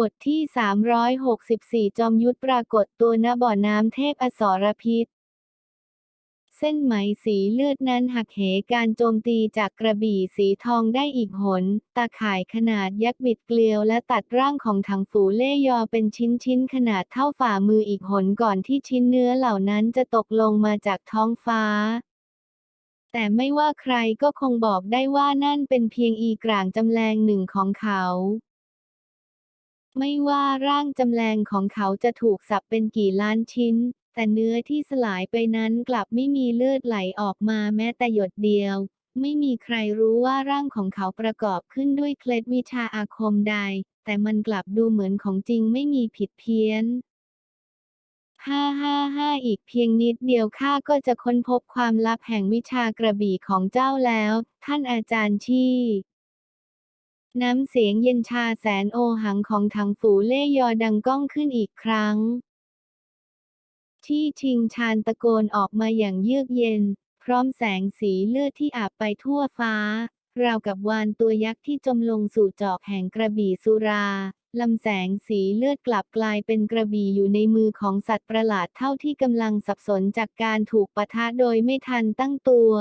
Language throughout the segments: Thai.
บทที่ 364 จอมยุทธปรากฏตัวณบ่อน้ำเทพอสรพิษ เส้นไหมสีเลือดนั้นหักเหการโจมตีจากกระบี่สีทองได้อีกหน ตาข่ายขนาดยักษ์บิดเกลียวและตัดร่างของถังฝูเล่ยอเป็นชิ้นๆขนาดเท่าฝ่ามืออีกหนก่อนที่ชิ้นเนื้อเหล่านั้นจะตกลงมาจากท้องฟ้าแต่ไม่ว่าใครก็คงบอกได้ว่านั่นเป็นเพียงอีกร่างจำแรงหนึ่งของเขา ไม่ว่าร่างจำแรงของเขาจะถูกสับเป็นกี่ล้านชิ้น แต่เนื้อที่สลายไปนั้นกลับไม่มีเลือดไหลออกมาแม้แต่หยดเดียว ไม่มีใครรู้ว่าร่างของเขาประกอบขึ้นด้วยเคล็ดวิชาอาคมใด แต่มันกลับดูเหมือนของจริงไม่มีผิดเพี้ยนห้าห้าห้าอีกเพียงนิดเดียวข้าก็จะค้นพบความลับแห่งวิชากระบี่ของเจ้าแล้ว ท่านอาจารย์ชี่ น้ำเสียงเย็นชาแสนโอหังของถังฝูเล่ยอดังก้องขึ้นอีกครั้ง ที่ชิงชานตะโกนออกมาอย่างเยือกเย็น พร้อมแสงสีเลือดที่อาบไปทั่วฟ้าราวกับวานตัวยักษ์ที่จมลงสู่จอกแห่งกระบี่สุราลำแสงสีเลือดกลับกลายเป็นกระบี่อยู่ในมือของสัตว์ประหลาดเท่าที่กำลังสับสนจากการถูกปะทะโดยไม่ทันตั้งตัว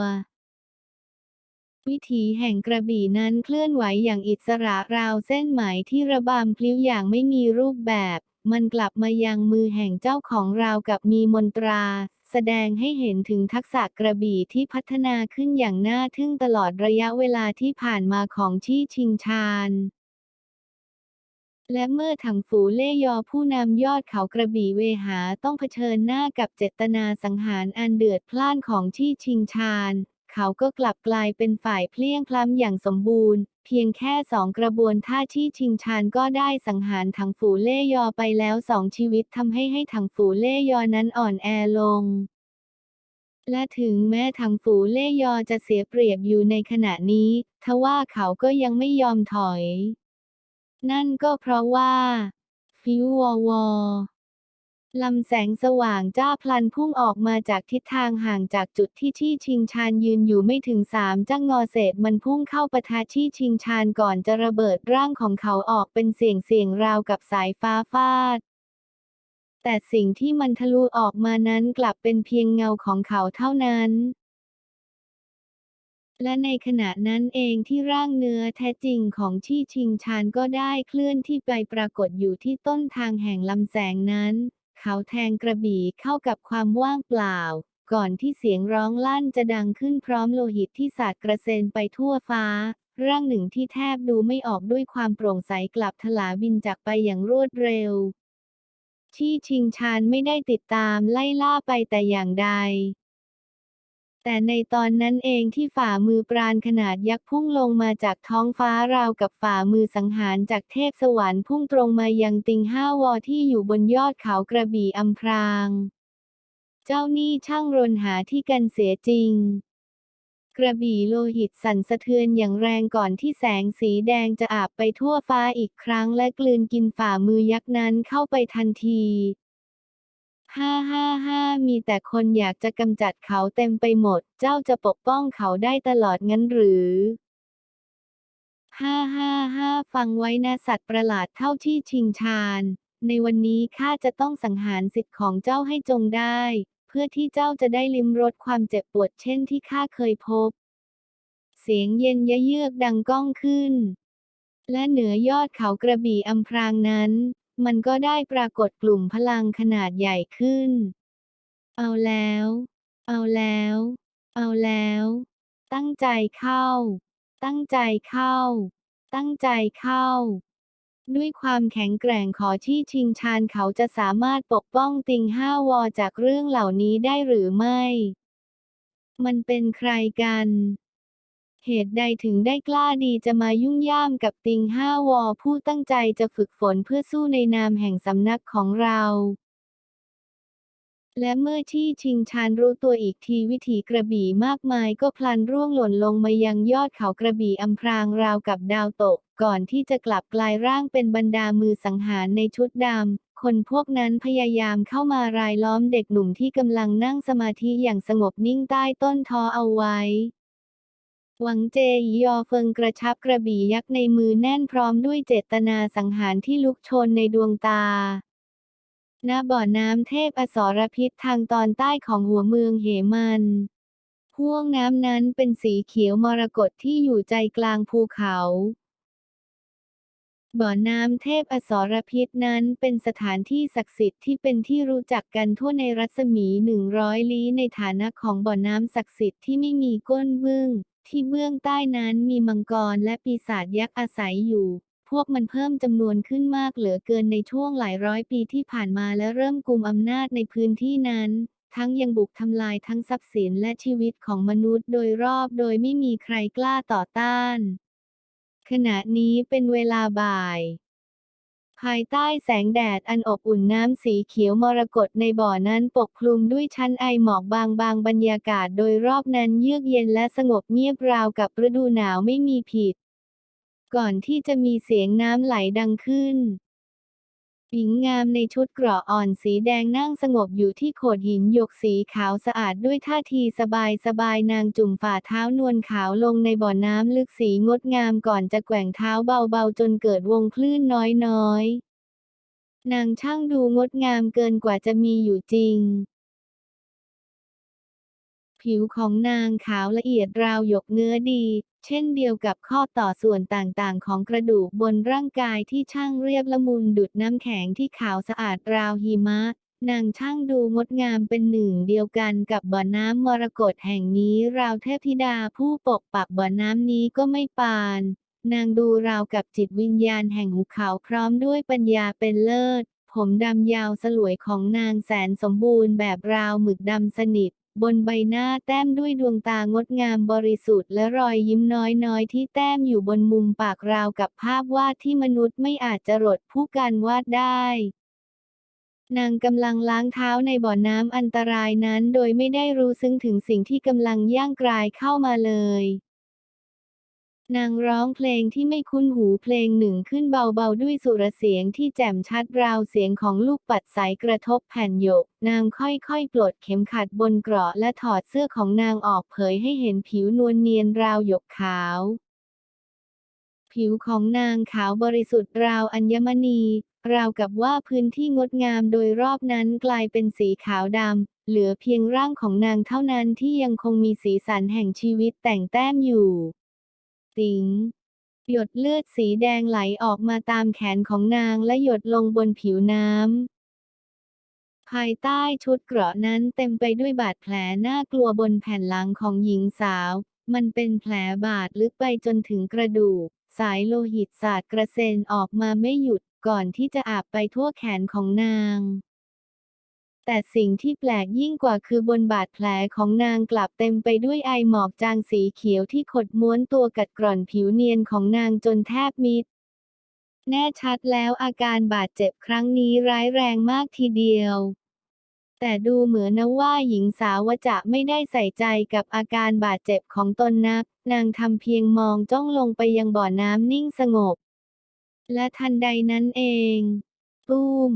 วิถีแห่งกระบี่นั้นเคลื่อนไหวอย่างอิสระราวเส้นไหมที่ระบำพลิ้วอย่างไม่มีรูปแบบ มันกลับมายังมือแห่งเจ้าของราวกับมีมนตรา แสดงให้เห็นถึงทักษะกระบี่ที่พัฒนาขึ้นอย่างน่าทึ่งตลอดระยะเวลาที่ผ่านมาของชี่ชิงชานและเมื่อถังฝูเล่ยอผู้นำยอดเขากระบี่เวหาต้องเผชิญหน้ากับเจตนาสังหารอันเดือดพล่านของที่ชิงชาน เขาก็กลับกลายเป็นฝ่ายเพลี้ยงพล้ำอย่างสมบูรณ์ เพียงแค่สองกระบวนท่าที่ชิงชานก็ได้สังหารถังฝูเล่ยอไปแล้วสองชีวิตทำให้ให้ถังฝูเล่ยอนั้นอ่อนแอลงและถึงแม้ถังฝูเล่ยอจะเสียเปรียบอยู่ในขณะนี้ ทว่าเขาก็ยังไม่ยอมถอย นั่นก็เพราะว่า ฟิววอวอ ลำแสงสว่างจ้าพลันพุ่งออกมาจากทิศทางห่างจากจุดที่ชี่ชิงชานยืนอยู่ไม่ถึงสามจ้างงอเศษมันพุ่งเข้าปะทะชี่ชิงชานก่อนจะระเบิดร่างของเขาออกเป็นเสียงเสียงราวกับสายฟ้าฟาด แต่สิ่งที่มันทะลุออกมานั้นกลับเป็นเพียงเงาของเขาเท่านั้นและในขณะนั้นเองที่ร่างเนื้อแท้จริงของชี่ชิงชานก็ได้เคลื่อนที่ไปปรากฏอยู่ที่ต้นทางแห่งลำแสงนั้น เขาแทงกระบี่เข้ากับความว่างเปล่า ก่อนที่เสียงร้องลั่นจะดังขึ้นพร้อมโลหิตที่สาดกระเซ็นไปทั่วฟ้า ร่างหนึ่งที่แทบดูไม่ออกด้วยความโปร่งใสกลับทลาบินจากไปอย่างรวดเร็ว ที่ชิงชานไม่ได้ติดตามไล่ล่าไปแต่อย่างใด แต่ในตอนนั้นเองที่ฝ่ามือปราณขนาดยักษ์พุ่งลงมาจากท้องฟ้าราวกับฝ่ามือสังหารจากเทพสวรรค์พุ่งตรงมายังติงห้าวอที่อยู่บนยอดเขากระบี่อัมพราง เจ้านี่ช่างรนหาที่กันเสียจริง กระบี่โลหิตสั่นสะเทือนอย่างแรงก่อนที่แสงสีแดงจะอาบไปทั่วฟ้าอีกครั้งและกลืนกินฝ่ามือยักษ์นั้นเข้าไปทันที ห้าห้าห้ามีแต่คนอยากจะกำจัดเขาเต็มไปหมด เจ้าจะปกป้องเขาได้ตลอดงั้นหรือห้าห้าห้าฟังไว้นะสัตว์ประหลาดเท่าที่ชิงชาน ในวันนี้ข้าจะต้องสังหารสิทธิ์ของเจ้าให้จงได้ เพื่อที่เจ้าจะได้ลิ้มรสความเจ็บปวดเช่นที่ข้าเคยพบ เสียงเย็นยะเยือกดังก้องขึ้น และเหนือยอดเขากระบี่อัมพรางนั้น มันก็ได้ปรากฏกลุ่มพลังขนาดใหญ่ขึ้น เอาแล้ว เอาแล้ว เอาแล้ว ตั้งใจเข้า ตั้งใจเข้า ตั้งใจเข้า ด้วยความแข็งแกร่งขอที่ชิงชานเขาจะสามารถปกป้องติงห้าวอจากเรื่องเหล่านี้ได้หรือไม่ มันเป็นใครกัน เหตุใดถึงได้กล้าดีจะมายุ่งย่ามกับติงห้าวอผู้ตั้งใจจะฝึกฝนเพื่อสู้ในนามแห่งสำนักของเรา และเมื่อที่ชิงชานรู้ตัวอีกทีวิถีกระบี่มากมายก็พลันร่วงหล่นลงมายังยอดเขากระบี่อำพรางราวกับดาวตก ก่อนที่จะกลับกลายร่างเป็นบรรดามือสังหารในชุดดำคนพวกนั้นพยายามเข้ามารายล้อมเด็กหนุ่มที่กำลังนั่งสมาธิอย่างสงบนิ่งใต้ต้นทอเอาไว้ หวังเจยียอเฟิงกระชับกระบี่ยักษ์ในมือแน่นพร้อมด้วยเจตนาสังหารที่ลุกโชนในดวงตา ณ บ่อน้ำเทพอสรพิษทางตอนใต้ของหัวเมืองเหมันห้วงน้ำนั้นเป็นสีเขียวมรกตที่อยู่ใจกลางภูเขา บ่อน้ำเทพอสรพิษนั้นเป็นสถานที่ศักดิ์สิทธิ์ที่เป็นที่รู้จักกันทั่วในรัศมีหนึ่งร้อยลี้ในฐานะของบ่อน้ำศักดิ์สิทธิ์ที่ไม่มีก้นบึ้ง ที่เบื้องใต้นั้นมีมังกรและปีศาจยักษ์อาศัยอยู่ พวกมันเพิ่มจำนวนขึ้นมากเหลือเกินในช่วงหลายร้อยปีที่ผ่านมาและเริ่มกุมอำนาจในพื้นที่นั้น ทั้งยังบุกทำลายทั้งทรัพย์สินและชีวิตของมนุษย์โดยรอบโดยไม่มีใครกล้าต่อต้าน ขณะนี้เป็นเวลาบ่าย ภายใต้แสงแดดอันอบอุ่นน้ำสีเขียวมรกตในบ่อนั้นปกคลุมด้วยชั้นไอหมอกบางบางบรรยากาศโดยรอบนั้นเยือกเย็นและสงบเงียบราวกับฤดูหนาวไม่มีผิด ก่อนที่จะมีเสียงน้ำไหลดังขึ้น หญิงงามในชุดเกราะอ่อนสีแดงนั่งสงบอยู่ที่โขดหินหยกสีขาวสะอาดด้วยท่าทีสบายสบายนางจุ่มฝ่าเท้านวลขาวลงในบ่อน้ำลึกสีงดงามก่อนจะแกว่งเท้าเบาๆจนเกิดวงคลื่นน้อยๆนางช่างดูงดงามเกินกว่าจะมีอยู่จริง ผิวของนางขาวละเอียดราวหยกเนื้อดี เช่นเดียวกับข้อต่อส่วนต่างๆ ของกระดูกบนร่างกายที่ช่างเรียบละมุนดุดน้ำแข็งที่ขาวสะอาดราวหิมะ นางช่างดูงดงามเป็นหนึ่งเดียวกันกับบ่อน้ำมรกตแห่งนี้ราวเทพธิดาผู้ปกปักบ่อน้ำนี้ก็ไม่ปาน นางดูราวกับจิตวิญญาณแห่งหุบเขาพร้อมด้วยปัญญาเป็นเลิศผมดำยาวสลวยของนางแสนสมบูรณ์แบบราวหมึกดำสนิท บนใบหน้าแต้มด้วยดวงตางดงามบริสุทธิ์และรอยยิ้มน้อยๆ ที่แต้มอยู่บนมุมปากราวกับภาพวาดที่มนุษย์ไม่อาจจะรดผู้การวาดได้นางกำลังล้างเท้าในบ่อน้ำอันตรายนั้นโดยไม่ได้รู้ซึ้งถึงสิ่งที่กำลังย่างกรายเข้ามาเลย นางร้องเพลงที่ไม่คุ้นหูเพลงหนึ่งขึ้นเบาๆด้วยสุรเสียงที่แจ่มชัดราวเสียงของลูกปัดสายกระทบแผ่นหยก นางค่อยๆ ปลดเข็มขัดบนเกราะและถอดเสื้อของนางออกเผยให้เห็นผิวนวลเนียนราวหยกขาว ผิวของนางขาวบริสุทธิ์ราวอัญมณี ราวกับว่าพื้นที่งดงามโดยรอบนั้นกลายเป็นสีขาวดำเหลือเพียงร่างของนางเท่านั้นที่ยังคงมีสีสันแห่งชีวิตแต่งแต้มอยู่ ติ๋ง หยดเลือดสีแดงไหลออกมาตามแขนของนางและหยดลงบนผิวน้ำ ภายใต้ชุดเกราะนั้นเต็มไปด้วยบาดแผลน่ากลัวบนแผ่นหลังของหญิงสาว มันเป็นแผลบาดลึกไปจนถึงกระดูก สายโลหิตสาดกระเซ็นออกมาไม่หยุดก่อนที่จะอาบไปทั่วแขนของนาง แต่สิ่งที่แปลกยิ่งกว่าคือบนบาดแผลของนางกลับเต็มไปด้วยไอหมอกจางสีเขียวที่ขดม้วนตัวกัดกร่อนผิวเนียนของนางจนแทบมิด แน่ชัดแล้วอาการบาดเจ็บครั้งนี้ร้ายแรงมากทีเดียว แต่ดูเหมือนนะว่าหญิงสาวจะไม่ได้ใส่ใจกับอาการบาดเจ็บของตนนัก นางทำเพียงมองจ้องลงไปยังบ่อน้ำนิ่งสงบ และทันใดนั้นเอง ตุ้ม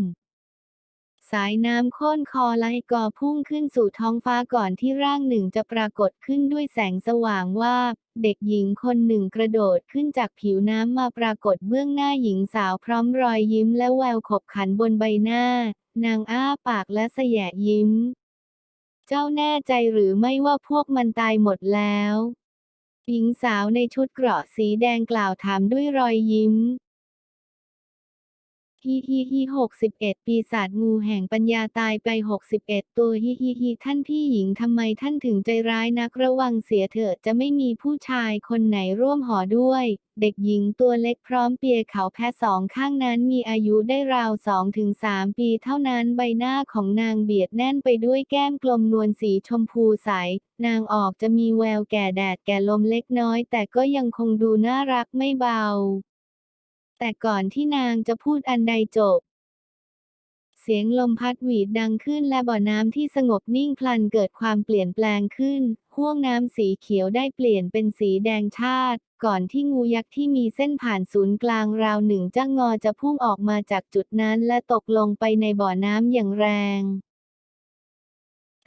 สายน้ำค่นคอไหลก่อพุ่งขึ้นสู่ท้องฟ้าก่อนที่ร่างหนึ่งจะปรากฏขึ้นด้วยแสงสว่างว่า เด็กหญิงคนหนึ่งกระโดดขึ้นจากผิวน้ำมาปรากฏเบื้องหน้าหญิงสาวพร้อมรอยยิ้มและแววขบขันบนใบหน้า นางอ้าปากและแสยะยิ้ม เจ้าแน่ใจหรือไม่ว่าพวกมันตายหมดแล้ว หญิงสาวในชุดเกราะสีแดงกล่าวถามด้วยรอยยิ้ม ฮิฮิฮิหกสิบเอ็ดปีศาจงูแห่งปัญญาตายไปหกสิบเอ็ดตัวฮิฮิฮิท่านพี่หญิงทำไมท่านถึงใจร้ายนักระวังเสียเถอะจะไม่มีผู้ชายคนไหนร่วมหอด้วย เด็กหญิงตัวเล็กพร้อมเปียเขาแพ้สองข้างนั้นมีอายุได้ราวสองถึงสามปีเท่านั้นใบหน้าของนางเบียดแน่นไปด้วยแก้มกลมนวลสีชมพูใส นางออกจะมีแววแก่แดดแก่ลมเล็กน้อย แต่ก็ยังคงดูน่ารักไม่เบา แต่ก่อนที่นางจะพูดอันใดจบ เสียงลมพัดหวีดดังขึ้นและบ่อน้ำที่สงบนิ่งพลันเกิดความเปลี่ยนแปลงขึ้น ห้วงน้ำสีเขียวได้เปลี่ยนเป็นสีแดงชาติ ก่อนที่งูยักษ์ที่มีเส้นผ่านศูนย์กลางราวหนึ่งจ้างงอจะพุ่งออกมาจากจุดนั้นและตกลงไปในบ่อน้ำอย่างแรง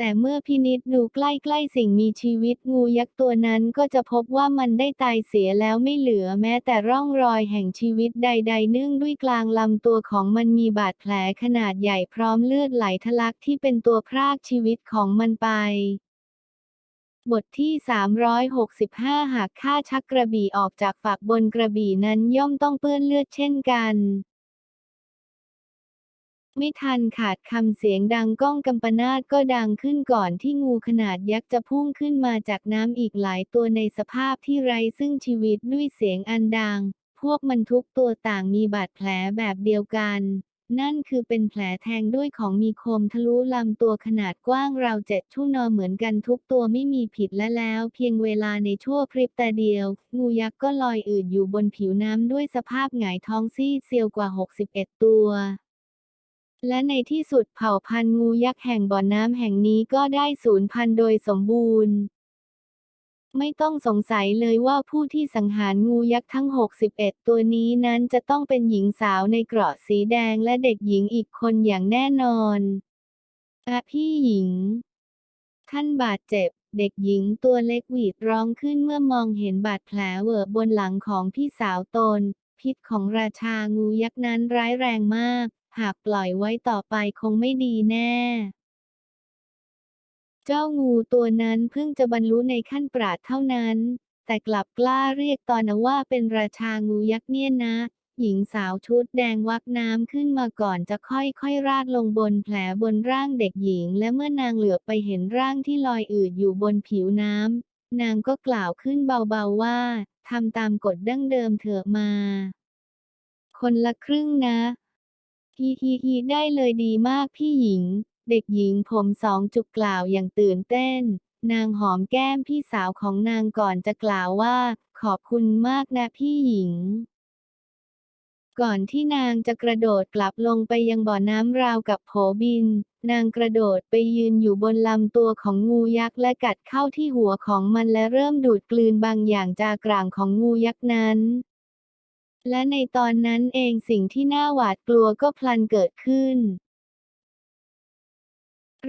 แต่เมื่อพินิจดูใกล้ๆสิ่งมีชีวิตงูยักษ์ตัวนั้นก็จะพบว่ามันได้ตายเสียแล้วไม่เหลือแม้แต่ร่องรอยแห่งชีวิตใด ๆ เนื่องด้วยกลางลำตัวของมันมีบาดแผลขนาดใหญ่พร้อมเลือดไหลทะลักที่เป็นตัวพรากชีวิตของมันไปบทที่ 365 หากฆ่าชักกระบี่ออกจากฝักบนกระบี่นั้นย่อมต้องเปื้อนเลือดเช่นกัน ไม่ทันขาดคำเสียงดังก้องกำปนาตก็ดังขึ้นก่อนที่งูขนาดยักษ์จะพุ่งขึ้นมาจากน้ำอีกหลายตัวในสภาพที่ไร้ซึ่งชีวิตด้วยเสียงอันดัง พวกมันทุกตัวต่างมีบาดแผลแบบเดียวกัน นั่นคือเป็นแผลแทงด้วยของมีคมทะลุลำตัวขนาดกว้างราวเจ็ดทุ่นอเหมือนกันทุกตัวไม่มีผิดและแล้ว เพียงเวลาในชั่วพริบตาเดียว งูยักษ์ก็ลอยอืดอยู่บนผิวน้ำด้วยสภาพหงายท้องซีดเซียวกว่า 61 ตัว และในที่สุดเผ่าพันธุ์งูยักษ์แห่งบ่อน้ำแห่งนี้ก็ได้สูญพันธุ์โดยสมบูรณ์ ไม่ต้องสงสัยเลยว่าผู้ที่สังหารงูยักษ์ทั้ง 61 ตัวนี้นั้นจะต้องเป็นหญิงสาวในเกราะสีแดงและเด็กหญิงอีกคนอย่างแน่นอนอะพี่หญิง ท่านบาดเจ็บเด็กหญิงตัวเล็กหวีดร้องขึ้นเมื่อมองเห็นบาดแผลเวอะบนหลังของพี่สาวตน พิษของราชางูยักษ์นั้นร้ายแรงมาก หากปล่อยไว้ต่อไปคงไม่ดีแน่ เจ้างูตัวนั้นเพิ่งจะบรรลุในขั้นปราดเท่านั้น แต่กลับกล้าเรียกตอนนะว่าเป็นราชางูยักษ์เนี่ยนะ หญิงสาวชุดแดงวักน้ำขึ้นมาก่อนจะค่อยๆราดลงบนแผลบนร่างเด็กหญิง และเมื่อนางเหลือไปเห็นร่างที่ลอยอืดอยู่บนผิวน้ำนางก็กล่าวขึ้นเบาๆว่าทำตามกฎดั้งเดิมเถอะมา คนละครึ่งนะ ฮีฮีฮีได้เลยดีมากพี่หญิง เด็กหญิงผมสองจุกกล่าวอย่างตื่นเต้น นางหอมแก้มพี่สาวของนางก่อนจะกล่าวว่า ขอบคุณมากนะพี่หญิง ก่อนที่นางจะกระโดดกลับลงไปยังบ่อน้ำราวกับโผบิน นางกระโดดไปยืนอยู่บนลำตัวของงูยักษ์และกัดเข้าที่หัวของมันและเริ่มดูดกลืนบางอย่างจากกลางของงูยักษ์นั้น และในตอนนั้นเองสิ่งที่น่าหวาดกลัวก็พลันเกิดขึ้น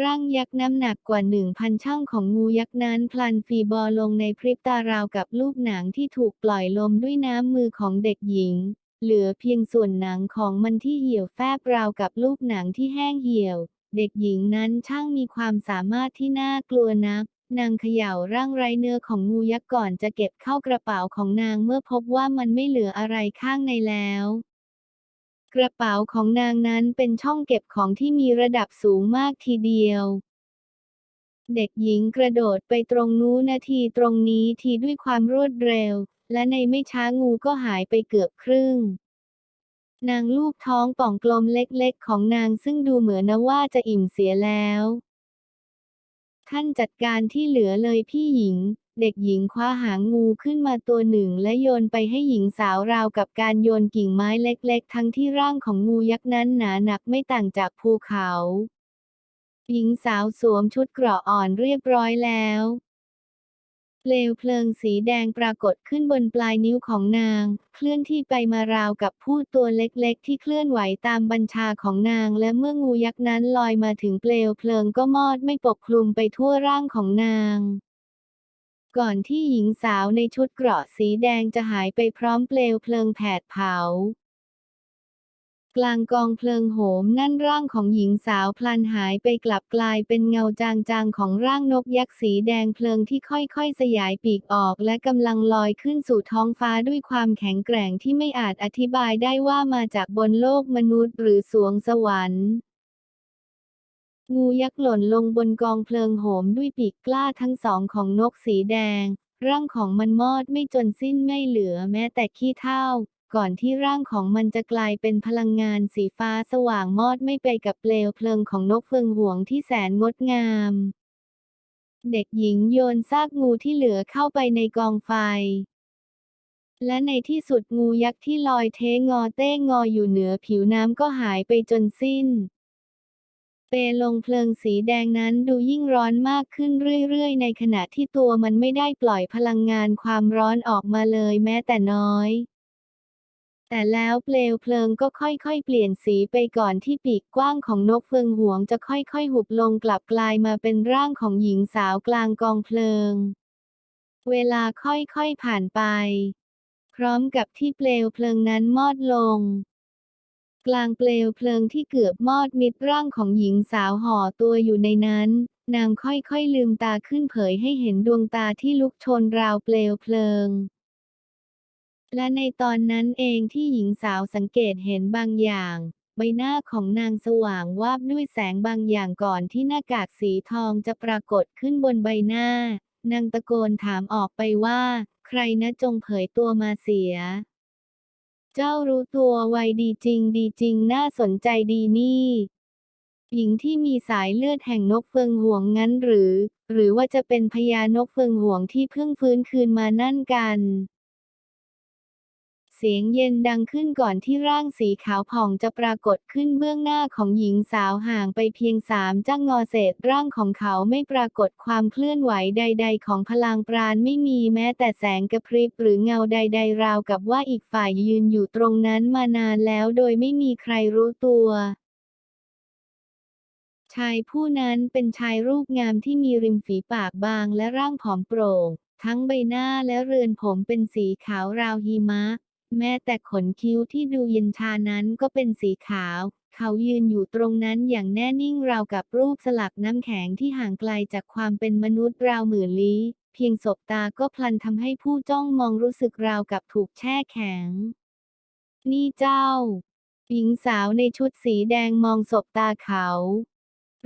ร่างยักษ์น้ำหนักกว่าหนึ่งพันช่างของงูยักษ์นั้นพลันฟีบอลงในพริบตาราวกับลูกหนังที่ถูกปล่อยลมด้วยน้ำมือของเด็กหญิง เหลือเพียงส่วนหนังของมันที่เหี่ยวแฟบราวกับลูกหนังที่แห้งเหี่ยว เด็กหญิงนั้นช่างมีความสามารถที่น่ากลัวนัก นางเขย่าร่างไร้เนื้อของงูยักษ์ก่อนจะเก็บเข้ากระเป๋าของนางเมื่อพบว่ามันไม่เหลืออะไรข้างในแล้ว กระเป๋าของนางนั้นเป็นช่องเก็บของที่มีระดับสูงมากทีเดียว เด็กหญิงกระโดดไปตรงนู้นนาทีตรงนี้ทีด้วยความรวดเร็ว และในไม่ช้างูก็หายไปเกือบครึ่งนางลูบท้องป่องกลมเล็กๆ ของนางซึ่งดูเหมือนนะว่าจะอิ่มเสียแล้ว ท่านจัดการที่เหลือเลยพี่หญิง เด็กหญิงคว้าหางงูขึ้นมาตัวหนึ่งและโยนไปให้หญิงสาวราวกับการโยนกิ่งไม้เล็กๆ ทั้งที่ร่างของงูยักษ์นั้นหนาหนักไม่ต่างจากภูเขา หญิงสาวสวมชุดเกราะอ่อนเรียบร้อยแล้ว เปลวเพลิงสีแดงปรากฏขึ้นบนปลายนิ้วของนาง เคลื่อนที่ไปมาราวกับผู้ตัวเล็กๆ ที่เคลื่อนไหวตามบัญชาของนาง และเมื่องูยักษ์นั้นลอยมาถึงเปลวเพลิงก็มอดไม่ปกคลุมไปทั่วร่างของนาง ก่อนที่หญิงสาวในชุดเกราะสีแดงจะหายไปพร้อมเปลวเพลิงแผดเผา กลางกองเพลิงโหมนั่นร่างของหญิงสาวพลันหายไปกลับกลายเป็นเงาจางๆของร่างนกยักษ์สีแดงเพลิงที่ค่อยๆ สยายปีกออกและกำลังลอยขึ้นสู่ท้องฟ้าด้วยความแข็งแกร่งที่ไม่อาจอธิบายได้ว่ามาจากบนโลกมนุษย์หรือสวงสวรรค์งูยักษ์หล่นลงบนกองเพลิงโหมด้วยปีกกล้าทั้งสองของนกสีแดง ร่างของมันมอดไม่จนสิ้นไม่เหลือแม้แต่ขี้เถ้า ก่อนที่ร่างของมันจะกลายเป็นพลังงานสีฟ้าสว่างมอดไม่ไปกับเปลวเพลิงของนกเฟืองหวงที่แสนงดงาม เด็กหญิงโยนซากงูที่เหลือเข้าไปในกองไฟ และในที่สุดงูยักษ์ที่ลอยเทงอเต้งออยู่เหนือผิวน้ำก็หายไปจนสิ้นเปลงเพลิงสีแดงนั้นดูยิ่งร้อนมากขึ้นเรื่อยๆ ในขณะที่ตัวมันไม่ได้ปล่อยพลังงานความร้อนออกมาเลยแม้แต่น้อย แต่แล้วเปลวเพลิงก็ค่อยๆ เปลี่ยนสีไปก่อนที่ปีกกว้างของนกเฟืองหวงจะค่อยๆ หุบลงกลับกลายมาเป็นร่างของหญิงสาวกลางกองเพลิง เวลาค่อยๆ ผ่านไป พร้อมกับที่เปลวเพลิงนั้นมอดลง กลางเปลวเพลิงที่เกือบมอดมิดร่างของหญิงสาวห่อตัวอยู่ในนั้น นางค่อยๆ ลืมตาขึ้นเผยให้เห็นดวงตาที่ลุกชนราวเปลวเพลิง และในตอนนั้นเองที่หญิงสาวสังเกตเห็นบางอย่าง ใบหน้าของนางสว่างวาบด้วยแสงบางอย่างก่อนที่หน้ากากสีทองจะปรากฏขึ้นบนใบหน้านางตะโกนถามออกไปว่า ใครนะจงเผยตัวมาเสีย เจ้ารู้ตัวไวดีจริงดีจริงน่าสนใจดีนี่ หญิงที่มีสายเลือดแห่งนกเฟืองห่วงงั้นหรือ หรือว่าจะเป็นพญานกเฟืองห่วงที่เพิ่งฟื้นคืนมานั่นกัน สียงเย็นดังขึ้นก่อนที่ร่างสีขาวผ่องจะปรากฏขึ้นเบื้องหน้าของหญิงสาวห่างไปเพียงสามจ้างงอเศษร่างของเขาไม่ปรากฏความเคลื่อนไหวใด ๆ ของพลังปราณไม่มีแม้แต่แสงกระพริบหรือเงาใด ๆ ราวกับว่าอีกฝ่ายยืนอยู่ตรงนั้นมานานแล้วโดยไม่มีใครรู้ตัวชายผู้นั้นเป็นชายรูปงามที่มีริมฝีปากบางและร่างผอมโปร่ง ทั้งใบหน้าและเรือนผมเป็นสีขาวราวหิมะ แม้แต่ขนคิ้วที่ดูเย็นชานั้นก็เป็นสีขาว เขายืนอยู่ตรงนั้นอย่างแน่นิ่งราวกับรูปสลักน้ำแข็งที่ห่างไกลจากความเป็นมนุษย์ราวหมื่นลี้ เพียงสบตาก็พลันทำให้ผู้จ้องมองรู้สึกราวกับถูกแช่แข็ง นี่เจ้า หญิงสาวในชุดสีแดงมองสบตาเขา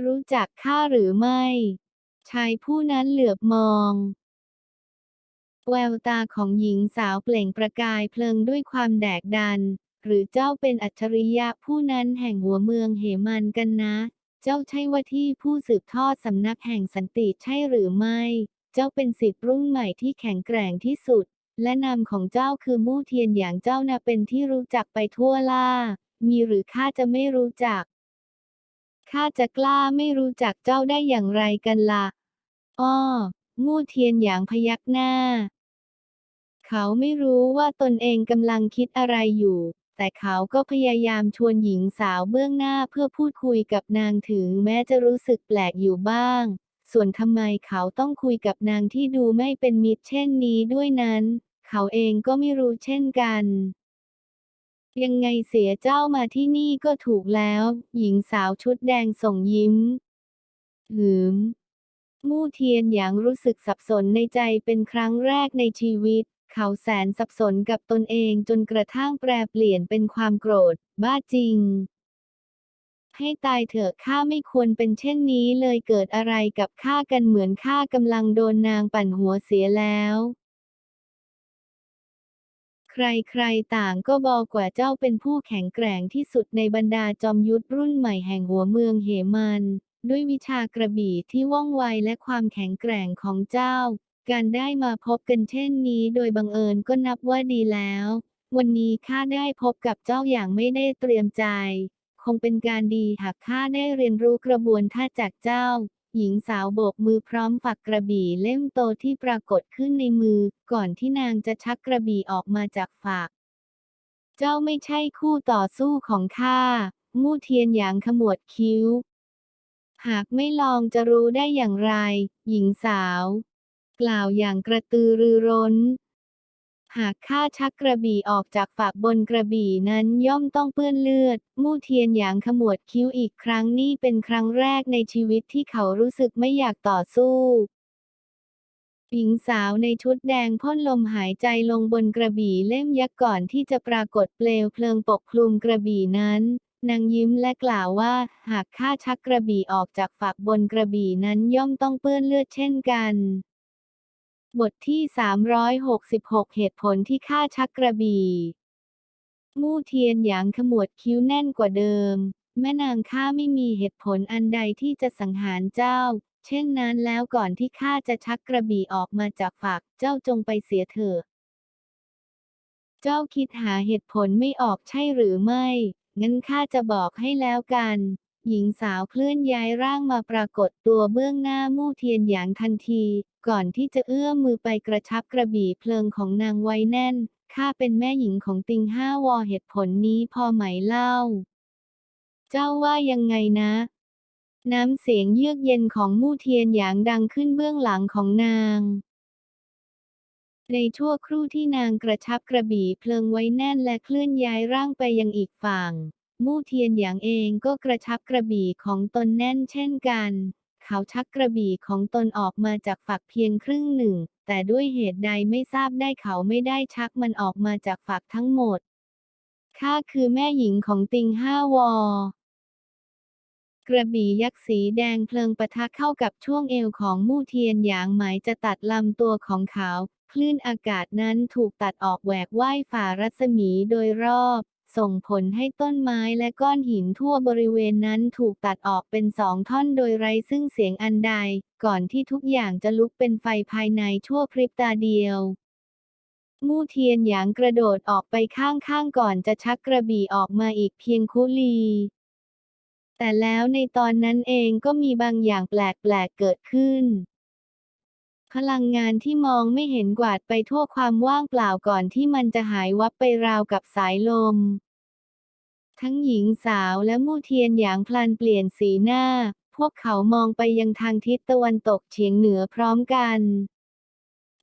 รู้จักข้าหรือไม่ ชายผู้นั้นเหลือบมอง แววตาของหญิงสาวเปล่งประกายเพลิงด้วยความแดกดัน หรือเจ้าเป็นอัจฉริยะผู้นั้นแห่งหัวเมืองเหมันกันนะ เจ้าใช่ว่าที่ผู้สืบทอดสำนักแห่งสันติใช่หรือไม่ เจ้าเป็นสิทธิ์รุ่นใหม่ที่แข็งแกร่งที่สุด และนามของเจ้าคือมู่เทียนอย่างเจ้าน่ะเป็นที่รู้จักไปทั่วล่า มีหรือข้าจะไม่รู้จักข้าจะกล้าไม่รู้จักเจ้าได้อย่างไรกันละ่ะ อ้อมู่เทียนอย่างพยักหน้า เขาไม่รู้ว่าตนเองกำลังคิดอะไรอยู่ แต่เขาก็พยายามชวนหญิงสาวเบื้องหน้าเพื่อพูดคุยกับนางถึงแม้จะรู้สึกแปลกอยู่บ้าง ส่วนทำไมเขาต้องคุยกับนางที่ดูไม่เป็นมิตรเช่นนี้ด้วยนั้น เขาเองก็ไม่รู้เช่นกันยังไงเสียเจ้ามาที่นี่ก็ถูกแล้ว หญิงสาวชุดแดงส่งยิ้ม หืม มู่เทียนหยางรู้สึกสับสนในใจเป็นครั้งแรกในชีวิต เขาแสนสับสนกับตนเองจนกระทั่งแปรเปลี่ยนเป็นความโกรธ บ้าจริง ให้ตายเถอะข้าไม่ควรเป็นเช่นนี้เลยเกิดอะไรกับข้ากันเหมือนข้ากำลังโดนนางปั่นหัวเสียแล้วใครๆ ต่างก็บอกว่าเจ้าเป็นผู้แข็งแกร่งที่สุดในบรรดาจอมยุทธรุ่นใหม่แห่งหัวเมืองเหมัน ด้วยวิชากระบี่ที่ว่องไวและความแข็งแกร่งของเจ้า การได้มาพบกันเช่นนี้โดยบังเอิญก็นับว่าดีแล้ว วันนี้ข้าได้พบกับเจ้าอย่างไม่ได้เตรียมใจ คงเป็นการดีหากข้าได้เรียนรู้กระบวนท่าจากเจ้า หญิงสาวโบกมือพร้อมฝักกระบี่เล่มโตที่ปรากฏขึ้นในมือ ก่อนที่นางจะชักกระบี่ออกมาจากฝัก เจ้าไม่ใช่คู่ต่อสู้ของข้า มู่เทียนหยางขมวดคิ้ว หากไม่ลองจะรู้ได้อย่างไร หญิงสาว กล่าวอย่างกระตือรือร้น หากข้าชักกระบี่ออกจากฝักบนกระบี่นั้นย่อมต้องเปื้อนเลือด มู่เทียนหยางขมวดคิ้วอีกครั้งนี่เป็นครั้งแรกในชีวิตที่เขารู้สึกไม่อยากต่อสู้หญิงสาวในชุดแดงพ่นลมหายใจลงบนกระบี่เล่มยักษ์ก่อนที่จะปรากฏเปลวเพลิงปกคลุมกระบี่นั้น นางยิ้มและกล่าวว่า หากข้าชักกระบี่ออกจากฝักบนกระบี่นั้นย่อมต้องเปื้อนเลือดเช่นกัน บทที่ 366 เหตุผลที่ข้าชักกระบี่มู่เทียนหยางขมวดคิ้วแน่นกว่าเดิม แม่นางข้าไม่มีเหตุผลอันใดที่จะสังหารเจ้า เช่นนั้นแล้วก่อนที่ข้าจะชักกระบี่ออกมาจากฝักเจ้าจงไปเสียเถอะ เจ้าคิดหาเหตุผลไม่ออกใช่หรือไม่ งั้นข้าจะบอกให้แล้วกัน หญิงสาวเคลื่อนย้ายร่างมาปรากฏตัวเบื้องหน้ามู่เทียนหยางทันที ก่อนที่จะเอื้อมมือไปกระชับกระบี่เพลิงของนางไว้แน่น ข้าเป็นแม่หญิงของติงห้าวอเหตุผลนี้พอไหมเล่า เจ้าว่ายังไงนะ น้ำเสียงเยือกเย็นของมู่เทียนหยางดังขึ้นเบื้องหลังของนางในชั่วครู่ที่นางกระชับกระบี่เพลิงไว้แน่นและเคลื่อนย้ายร่างไปยังอีกฝั่ง มู่เทียนหยางเองก็กระชับกระบี่ของตนแน่นเช่นกัน เขาชักกระบี่ของตนออกมาจากฝักเพียงครึ่งหนึ่ง แต่ด้วยเหตุใดไม่ทราบได้เขาไม่ได้ชักมันออกมาจากฝักทั้งหมดข้าคือแม่หญิงของติงห้าวอ กระบี่ยักษ์สีแดงเพลิงปะทะเข้ากับช่วงเอวของมู่เทียนหยางหมายจะตัดลำตัวของเขา คลื่นอากาศนั้นถูกตัดออกแหวกว่ายฝ่ารัศมีโดยรอบ ส่งผลให้ต้นไม้และก้อนหินทั่วบริเวณนั้นถูกตัดออกเป็นสองท่อนโดยไร้ซึ่งเสียงอันใด ก่อนที่ทุกอย่างจะลุกเป็นไฟภายในชั่วพริบตาเดียวมู่เทียนหยางกระโดดออกไปข้างๆก่อนจะชักกระบี่ออกมาอีกเพียงคุลี แต่แล้วในตอนนั้นเองก็มีบางอย่างแปลกๆเกิดขึ้น พลังงานที่มองไม่เห็นกวาดไปทั่วความว่างเปล่าก่อนที่มันจะหายวับไปราวกับสายลม ทั้งหญิงสาวและมู่เทียนหยางพลันเปลี่ยนสีหน้า พวกเขามองไปยังทางทิศตะวันตกเฉียงเหนือพร้อมกัน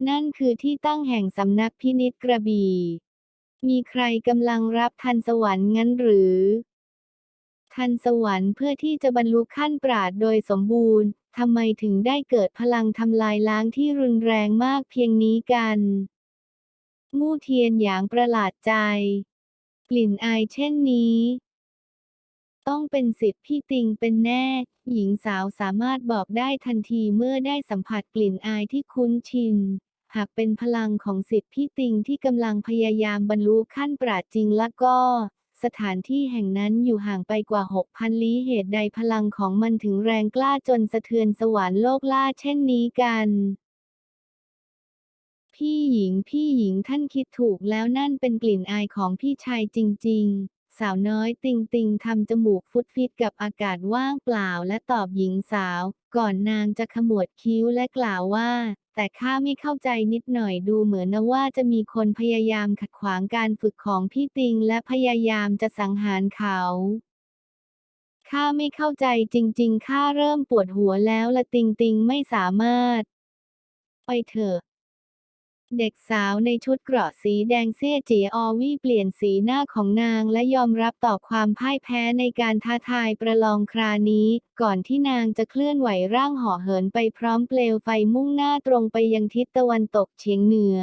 นั่นคือที่ตั้งแห่งสำนักพินิจกระบี่ มีใครกำลังรับทันสวรรค์งั้นหรือ ทันสวรรค์เพื่อที่จะบรรลุขั้นปราดโดยสมบูรณ์ ทำไมถึงได้เกิดพลังทำลายล้างที่รุนแรงมากเพียงนี้กัน มู่เทียนหยางประหลาดใจ กลิ่นอายเช่นนี้ ต้องเป็นสิทธิ์พี่ติงเป็นแน่ หญิงสาวสามารถบอกได้ทันทีเมื่อได้สัมผัสกลิ่นอายที่คุ้นชินหากเป็นพลังของสิทธิ์พี่ติงที่กำลังพยายามบรรลุขั้นปราดจริงแล้วก็ สถานที่แห่งนั้นอยู่ห่างไปกว่า 6,000 ลี้เหตุใดพลังของมันถึงแรงกล้าจนสะเทือนสวรรค์โลกล่าเช่นนี้กัน พี่หญิงพี่หญิงท่านคิดถูกแล้วนั่นเป็นกลิ่นอายของพี่ชายจริง ๆสาวน้อยติงติงทำจมูกฟุดฟิตกับอากาศว่างเปล่าและตอบหญิงสาว ก่อนนางจะขมวดคิ้วและกล่าวว่า แต่ข้าไม่เข้าใจนิดหน่อยดูเหมือนนะว่าจะมีคนพยายามขัดขวางการฝึกของพี่ติงและพยายามจะสังหารเขาข้าไม่เข้าใจจริง ๆ ข้าเริ่มปวดหัวแล้วละติงติงไม่สามารถ ไปเถอะ เด็กสาวในชุดเกราะสีแดงเซี่ยจีออวี่เปลี่ยนสีหน้าของนางและยอมรับต่อความพ่ายแพ้ในการท้าทายประลองครานี้ ก่อนที่นางจะเคลื่อนไหวร่างห่อเหินไปพร้อมเปลวไฟมุ่งหน้าตรงไปยังทิศตะวันตกเฉียงเหนือ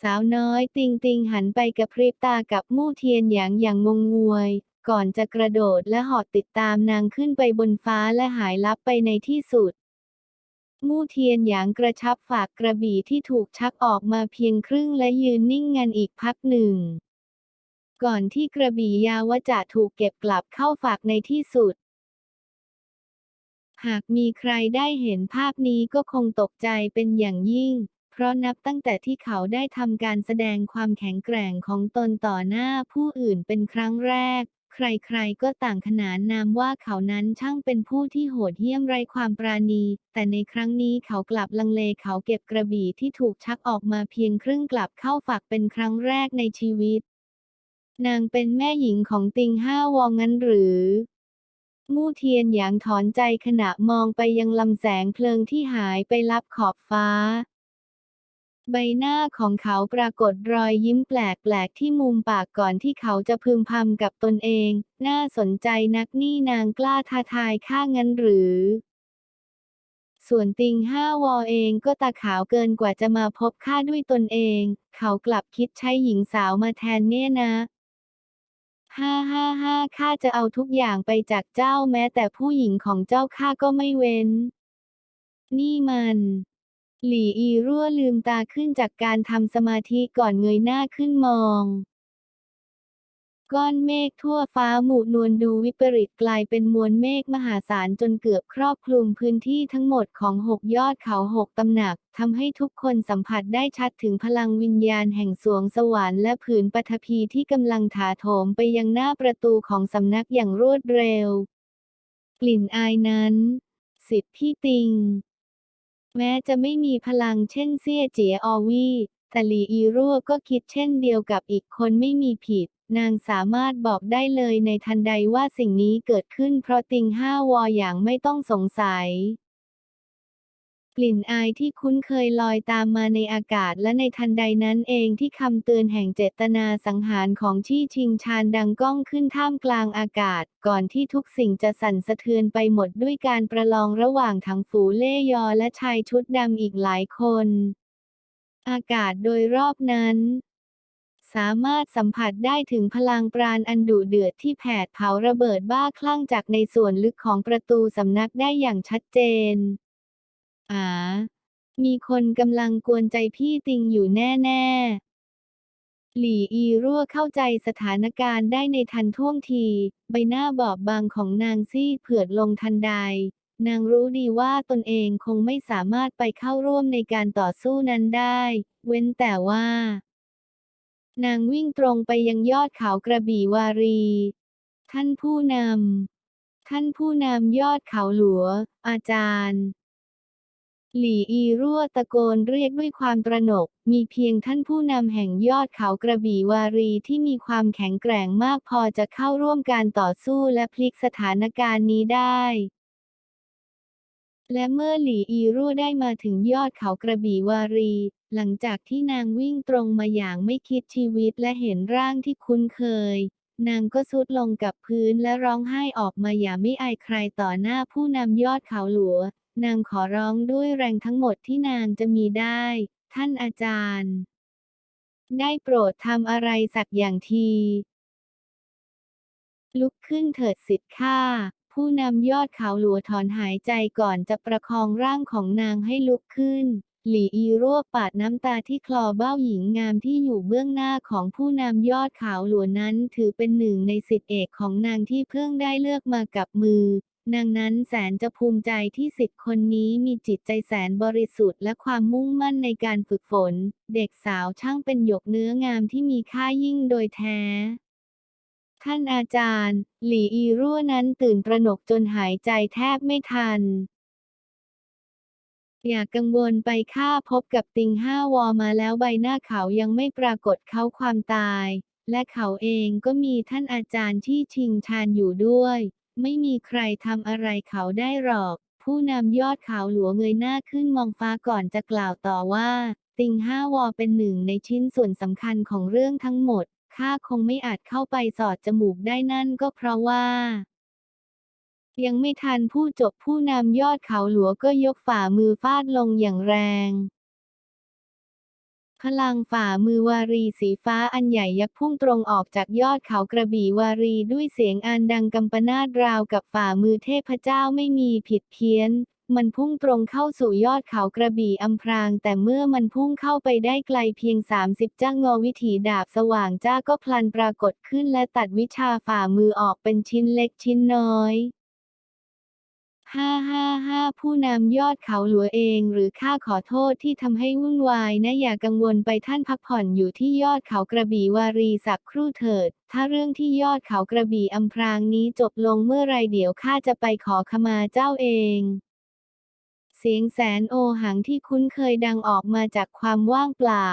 สาวน้อยติงติงหันไปกระพริบตากับมู่เทียนหยางอย่างงงงวย ก่อนจะกระโดดและหอดติดตามนางขึ้นไปบนฟ้าและหายลับไปในที่สุด มู่เทียนหยางกระชับฝากกระบี่ที่ถูกชักออกมาเพียงครึ่งและยืนนิ่งงันอีกพักหนึ่ง ก่อนที่กระบี่ยาวจะถูกเก็บกลับเข้าฝากในที่สุด หากมีใครได้เห็นภาพนี้ก็คงตกใจเป็นอย่างยิ่ง เพราะนับตั้งแต่ที่เขาได้ทำการแสดงความแข็งแกร่งของตนต่อหน้าผู้อื่นเป็นครั้งแรก ใครๆ ก็ต่างขนานนามว่าเขานั้นช่างเป็นผู้ที่โหดเหี้ยมไร้ความปราณี แต่ในครั้งนี้เขากลับลังเลเขาเก็บกระบี่ที่ถูกชักออกมาเพียงครึ่งกลับเข้าฝักเป็นครั้งแรกในชีวิต นางเป็นแม่หญิงของติงห้าวองงั้นหรือมู่เทียนหยางถอนใจขณะมองไปยังลำแสงเพลิงที่หายไปลับขอบฟ้า ใบหน้าของเขาปรากฏรอยยิ้มแปลกๆที่มุมปากก่อนที่เขาจะพึมพำกับตนเอง น่าสนใจนักนี่นางกล้าท้าทายข้างั้นหรือ ส่วนติงห้าวอเองก็ตาขาวเกินกว่าจะมาพบข้าด้วยตนเอง เขากลับคิดใช้หญิงสาวมาแทนเนี่ยนะฮ่าฮ่าฮ่าข้าจะเอาทุกอย่างไปจากเจ้าแม้แต่ผู้หญิงของเจ้าข้าก็ไม่เว้น นี่มัน หลี่อีรั่วลืมตาขึ้นจากการทำสมาธิก่อนเงยหน้าขึ้นมอง ก้อนเมฆทั่วฟ้าหมู่นวลดูวิปริตกลายเป็นมวลเมฆมหาศาลจนเกือบครอบคลุมพื้นที่ทั้งหมดของหกยอดเขาหกตำหนักทำให้ทุกคนสัมผัสได้ชัดถึงพลังวิญญาณแห่งสวงสวรรค์และผืนปฐพีที่กำลังถาโถมไปยังหน้าประตูของสำนักอย่างรวดเร็ว กลิ่นอายนั้น สิทธิ์พี่ติง แม้จะไม่มีพลังเช่นเซี่ยเจียอวี่แต่หลีอีรั่วก็คิดเช่นเดียวกับอีกคนไม่มีผิด นางสามารถบอกได้เลยในทันใดว่าสิ่งนี้เกิดขึ้นเพราะติงห้าวออย่างไม่ต้องสงสัย กลิ่นอายที่คุ้นเคยลอยตามมาในอากาศและในทันใดนั้นเองที่คำเตือนแห่งเจตนาสังหารของชี่ชิงชานดังก้องขึ้นท่ามกลางอากาศ ก่อนที่ทุกสิ่งจะสั่นสะเทือนไปหมดด้วยการประลองระหว่างทั้งฝูเล่ยอและชายชุดดำอีกหลายคน อากาศโดยรอบนั้นสามารถสัมผัสได้ถึงพลังปราณอันดุเดือดที่แผดเผาระเบิดบ้าคลั่งจากในส่วนลึกของประตูสำนักได้อย่างชัดเจน อามีคนกำลังกวนใจพี่ติงอยู่แน่ๆ หลี่อีรั่วเข้าใจสถานการณ์ได้ในทันท่วงที ใบหน้าบอบบางของนางซี่เผือดลงทันใด นางรู้ดีว่าตนเองคงไม่สามารถไปเข้าร่วมในการต่อสู้นั้นได้ เว้นแต่ว่า นางวิ่งตรงไปยังยอดเขากระบี่วารี ท่านผู้นำ ท่านผู้นำยอดเขาหลัว อาจารย์ หลี่อีรั่วตะโกนเรียกด้วยความตระหนก มีเพียงท่านผู้นำแห่งยอดเขากระบี่วารีที่มีความแข็งแกร่งมากพอจะเข้าร่วมการต่อสู้และพลิกสถานการณ์นี้ได้ และเมื่อหลี่อีรั่วได้มาถึงยอดเขากระบี่วารี หลังจากที่นางวิ่งตรงมาอย่างไม่คิดชีวิตและเห็นร่างที่คุ้นเคยนางก็ทรุดลงกับพื้นและร้องไห้ออกมาอย่าไม่อายใครต่อหน้าผู้นำยอดเขาหลัว นางขอร้องด้วยแรงทั้งหมดที่นางจะมีได้ ท่านอาจารย์ ได้โปรดทำอะไรสักอย่างที ลุกขึ้นเถิดสิทธิ์ข้าผู้นำยอดเขาหลัวถอนหายใจก่อนจะประคองร่างของนางให้ลุกขึ้น หลี่อีรั่วปาดน้ำตาที่คลอเบ้าหญิงงามที่อยู่เบื้องหน้าของผู้นำยอดเขาหลัวนั้นถือเป็นหนึ่งในสิทธิเอกของนางที่เพิ่งได้เลือกมากับมือ นางนั้นแสนจะภูมิใจที่สิทธิ์คนนี้มีจิตใจแสนบริสุทธิ์และความมุ่งมั่นในการฝึกฝน เด็กสาวช่างเป็นหยกเนื้องามที่มีค่ายิ่งโดยแท้ ท่านอาจารย์ หลี่อีรั่วนั้นตื่นตระหนกจนหายใจแทบไม่ทัน อย่ากังวลไปข้าพบกับติงห้าวอมาแล้วใบหน้าเขายังไม่ปรากฏเขาความตาย และเขาเองก็มีท่านอาจารย์ที่ชิงชานอยู่ด้วย ไม่มีใครทำอะไรเขาได้หรอก ผู้นำยอดเขาหลวงเงยหน้าขึ้นมองฟ้าก่อนจะกล่าวต่อว่า ติงห้าวอเป็นหนึ่งในชิ้นส่วนสำคัญของเรื่องทั้งหมด ข้าคงไม่อาจเข้าไปสอดจมูกได้นั่นก็เพราะว่ายังไม่ทันผู้จบผู้นำยอดเขาหลัวก็ยกฝ่ามือฟาดลงอย่างแรง พลังฝ่ามือวารีสีฟ้าอันใหญ่ยักษ์พุ่งตรงออกจากยอดเขากระบี่วารีด้วยเสียงอันดังกำปนาตราวกับฝ่ามือเทพเจ้าไม่มีผิดเพี้ยน มันพุ่งตรงเข้าสู่ยอดเขากระบี่อำพราง แต่เมื่อมันพุ่งเข้าไปได้ไกลเพียง 30 จ้างงอวิถีดาบสว่างจ้าก็พลันปรากฏขึ้นและตัดวิชาฝ่ามือออกเป็นชิ้นเล็กชิ้นน้อย ห้าห้าห้าผู้นำยอดเขาหลัวเองหรือข้าขอโทษที่ทำให้วุ่นวายนะอย่ากังวลไปท่านพักผ่อนอยู่ที่ยอดเขากระบี่วารีสักครู่เถิด ถ้าเรื่องที่ยอดเขากระบี่อำพรางนี้จบลงเมื่อไรเดี๋ยวข้าจะไปขอขมาเจ้าเองเสียงแสนโอหังที่คุ้นเคยดังออกมาจากความว่างเปล่า